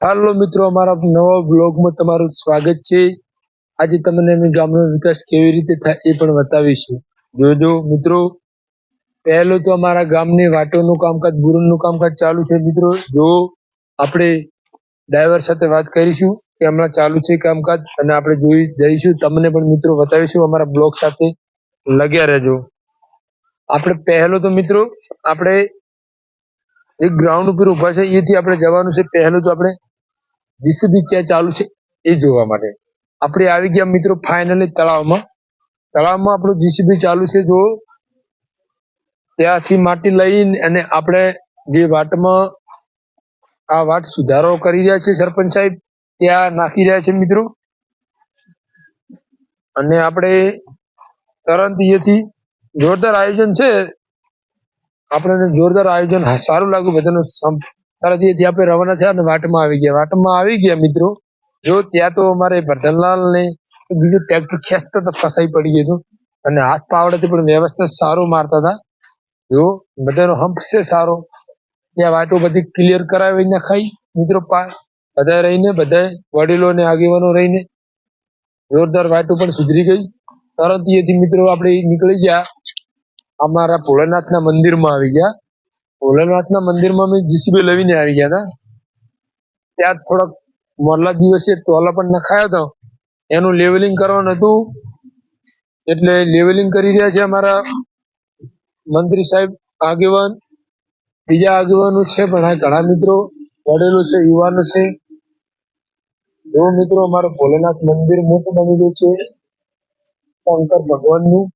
હાલો મિત્રો, અમારા નવા બ્લોગમાં તમારું સ્વાગત છે. આજે તમને અમે ગામનો વિકાસ કેવી રીતે થાય એ પણ બતાવીશું. જોજો મિત્રો, પહેલું તો અમારા ગામની વાટોનું કામકાજ બુરણનું કામકાજ ચાલુ છે મિત્રો. જો આપણે ડ્રાઈવર સાથે વાત કરીશું કે હમણાં ચાલુ છે કામકાજ અને આપણે જોઈ જઈશું. તમને પણ મિત્રો બતાવીશું અમારા બ્લોગ સાથે લગ્યા રહેજો. આપણે પહેલો તો મિત્રો, આપણે એક ગ્રાઉન્ડ ઉપર ઊભા છે, એથી આપણે જવાનું છે. પહેલું તો આપણે જીસીબી ક્યાં ચાલુ છે એ જોવા માટે. આપણે આવી ગયા મિત્રો ફાઇનલી તળાવમાં. તળાવમાં આપણું જીસીબી ચાલુ છે જો ત્યાંથી માટી લઈને અને આપણે જે વાટમાં આ વાટ સુધારો કરી રહ્યા છે સરપંચ સાહેબ, ત્યાં નાખી રહ્યા છે મિત્રો. અને આપણે તરંત અહીંયાથી જોરદાર આયોજન છે. આપણને જોરદાર આયોજન સારું લાગ્યું, બધાનું સમ- જે ત્યાં આપણે રવાના થયા અને વાટમાં આવી ગયા. વાટમાં આવી ગયા મિત્રો. જો ત્યાં તો અમારે વર્ધનલાલ ને બીજું ટ્રેક્ટર ખેંચતા તો ફસાઈ પડી ગયું હતું. અને હાથ પાવડેથી પણ વ્યવસ્થિત સારું મારતા હતા. જો બધાનો હંપ છે સારો. ત્યાં વાટો બધી ક્લિયર કરાવી નખાઈ મિત્રો બધા રહીને, બધા વડીલો ને આગેવાનો રહીને જોરદાર વાટો પણ સુધરી ગઈ. તરત એથી મિત્રો આપણે નીકળી ગયા. અમારા ભોળાનાથના મંદિરમાં આવી ગયા. ભોળાનાથના મંદિરમાં અમે જીસીબી લઈને આવી ગયા હતા. ત્યાં થોડાક મોરલા દિવસે ટોલા પણ નખાયો હતો. એનું લેવલિંગ કરવાનું હતું. એટલે લેવલિંગ કરી રહ્યા છે અમારા મંત્રી સાહેબ આગેવાન. બીજા આગેવાનો છે પણ આ ઘણા મિત્રો, વડેલો છે, યુવાનો છે. એવો મિત્રો અમારું ભોલેનાથ મંદિર મોટું બની ગયું છે. શંકર ભગવાનનું.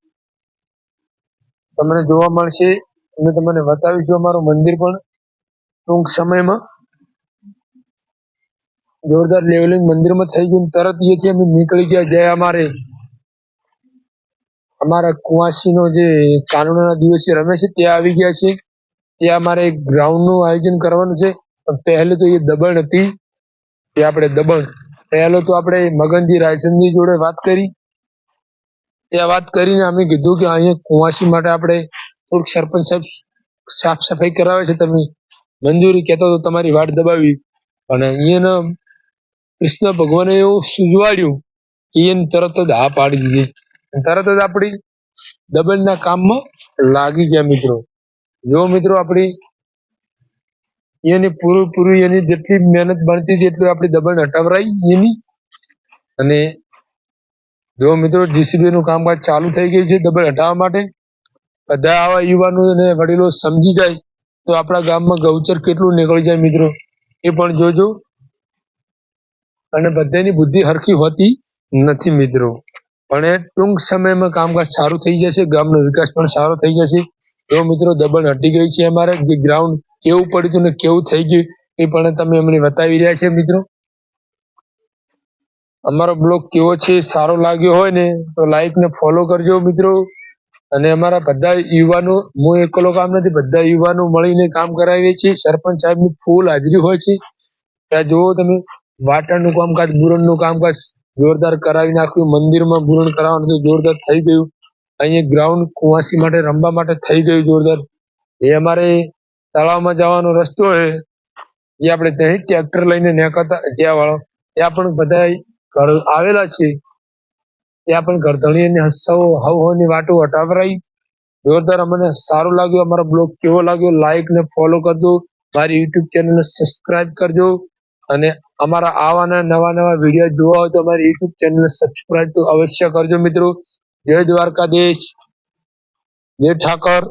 તમને જોવા મળશે અમે તમને બતાવીશું અમારું મંદિર પણ ટૂંક સમયમાં જોરદાર લેવલિંગ મંદિરમાં થઈ ગયું તરત અહીંયાથી અમે નીકળી ગયા. જે અમારે. અમારા કુવાસીનો જે કાનૂનના દિવસે રમે છે, ત્યાં આવી ગયા છે ત્યાં અમારે એક ગ્રાઉન્ડનું આયોજન કરવાનું છે. પણ પહેલે તો એ દબણ હતી. એ આપણે દબણ. પહેલો તો આપણે મગનજી રાયસનજી જોડે વાત કરી. ત્યાં વાત કરીને અમે કીધું કે અહીંયા કુવાસી માટે આપણે થોડુંક સરપંચ સાહેબ સાફ સફાઈ કરાવે છે, તમે મંજૂરી કહેતો તો તમારી વાટ દબાવી. અને અહીંયાના કૃષ્ણ ભગવાને એવું સુજવાડ્યું કે એને તરત જ હા પાડી દીધી. તરત જ આપણી દબણના કામમાં લાગી ગયા મિત્રો. જો મિત્રો આપણી એની પૂરું પૂરું એની જેટલી મહેનત બનતી હતી એટલી આપણી દબણ હટાવરાઈ એની. અને જો મિત્રો જીસીબી નું કામકાજ ચાલુ થઈ ગયું છે દબણ હટાવવા માટે બધા આવા યુવાનો અને વડીલો સમજી જાય તો આપણા ગામમાં ગૌચર કેટલું નીકળી જાય મિત્રો, એ પણ જોજો. અને બધાની બુદ્ધિ હરખી હોતી નથી મિત્રો. પણ એ ટૂંક સમયમાં કામકાજ સારું થઈ જશે, ગામનો વિકાસ પણ સારો થઈ જશે. તો મિત્રો દબણ હટી ગઈ છે અમારે ગ્રાઉન્ડ કેવું પડ્યું હતું ને કેવું થઈ ગયું, એ પણ તમે અમને બતાવી રહ્યા છે મિત્રો. અમારો બ્લોગ કેવો છે, સારો લાગ્યો હોય ને, તો લાઈક ને ફોલો કરજો મિત્રો. અને અમારા બધા યુવાનો, હું એકલો કામ નથી, બધા યુવાનો મળીને કામ કરાવીએ છીએ. સરપંચ સાહેબની ફૂલ હાજરી હોય છે. ત્યાં જુઓ તમે, વાટણનું કામકાજ, બુરણનું કામકાજ જોરદાર કરાવી નાખ્યું. મંદિરમાં બુરણ કરાવવાનું હતું જોરદાર થઈ ગયું. અહીંયા ગ્રાઉન્ડ કુવાસી માટે, રમવા માટે થઈ ગયું જોરદાર. એ અમારે તળાવમાં જવાનો રસ્તો છે. એ આપણે ત્યાં ટ્રેક્ટર લઈને નીકળતા ત્યાં વાળો. ત્યાં પણ બધા ઘર આવેલા છે. ત્યાં પણ ગરધણી અને સૌ હવ હવની વાતો હટાવરાઈ જોરદાર અમને સારું લાગ્યું, અમારો બ્લોગ કેવો લાગ્યો લાઈક ને ફોલો કરજો. મારી યુટ્યુબ ચેનલને સબસ્ક્રાઇબ કરજો. અને અમારા આવાના નવા નવા વીડિયો જોવા હોય તો અમારી યુટ્યુબ ચેનલને સબસ્ક્રાઇબ તો અવશ્ય કરજો મિત્રો. જય દ્વારકાધીશ. જય ઠાકર.